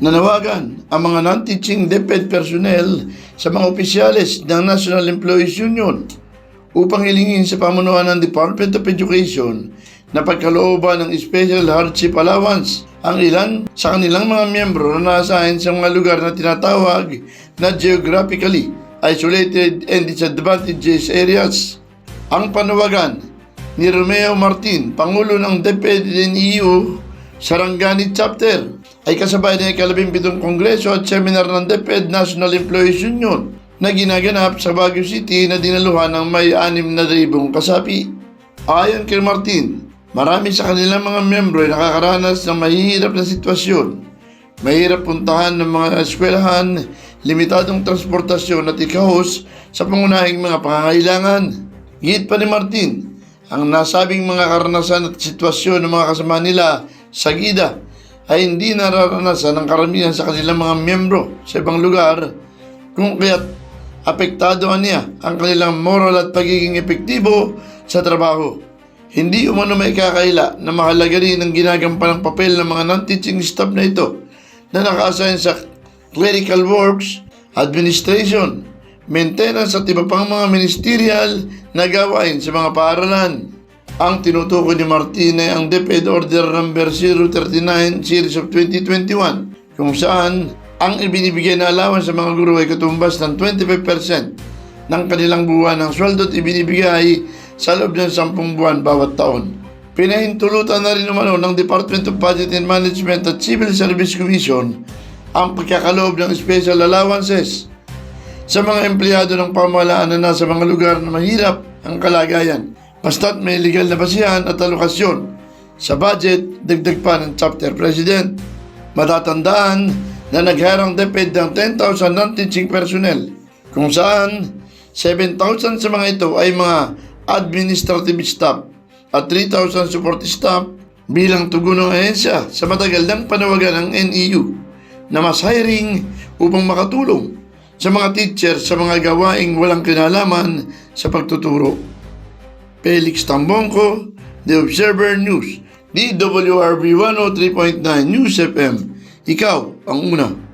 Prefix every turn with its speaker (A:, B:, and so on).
A: Nanawagan ang mga non-teaching DepEd personnel sa mga opisyales ng National Employees Union upang hilingin sa pamunuan ng Department of Education na pagkalooban ng Special Hardship Allowance ang ilan sa kanilang mga miyembro na naasahin sa mga lugar na tinatawag na geographically isolated and disadvantaged areas. Ang panawagan ni Romeo Martin, Pangulo ng DepEd NEU Sarangani Chapter ay kasabay ng ikalabing pitong kongreso at seminar ng DepEd National Employees Union na ginaganap sa Baguio City na dinaluhan ng may anim na ribong kasapi. Ayon kay Martin, marami sa kanilang mga miyembro ay nakakaranas ng mahihirap na sitwasyon. Mahirap puntahan ng mga eskwelahan, limitadong transportasyon at ikahos sa pangunahing mga pangangailangan. Git pa ni Martin, ang nasabing mga karanasan at sitwasyon ng mga kasama nila sa gida ay hindi nararanasan ng karamihan sa kanilang mga miyembro sa ibang lugar kung kaya't apektado niya ang kanilang moral at pagiging epektibo sa trabaho. Hindi umano may kakaila na mahalaga rin ang ginagampan ng papel ng mga non-teaching staff na ito na naka-assign sa clerical works, administration, maintenance at iba pang mga ministerial na gawain sa mga paaralan. Ang tinutukoy ni Martin ay ang DepEd Order No. 039 Series of 2021 kung saan ang ibinibigay na allowance sa mga guro ay katumbas ng 25% ng kanilang buwan ng sweldo at ibinibigay sa loob ng 10 buwan bawat taon. Pinahintulutan na rin umano ng Department of Budget and Management at Civil Service Commission ang pagkakaloob ng special allowances sa mga empleyado ng pamahalaan na nasa mga lugar na mahirap ang kalagayan. Basta't may legal na basihan at alokasyon sa budget, dagdag pa ng chapter president. Matatandaan na nagharang DepEd ng 10,000 non-teaching personnel kung saan 7,000 sa mga ito ay mga administrative staff at 3,000 support staff bilang tugon ng ahensya sa matagal ng panawagan ng NEU na mas hiring upang makatulong sa mga teacher sa mga gawaing walang kinalaman sa pagtuturo. Felix Tambongko, The Observer News, DWRB 103.9 News FM. Ikaw ang una.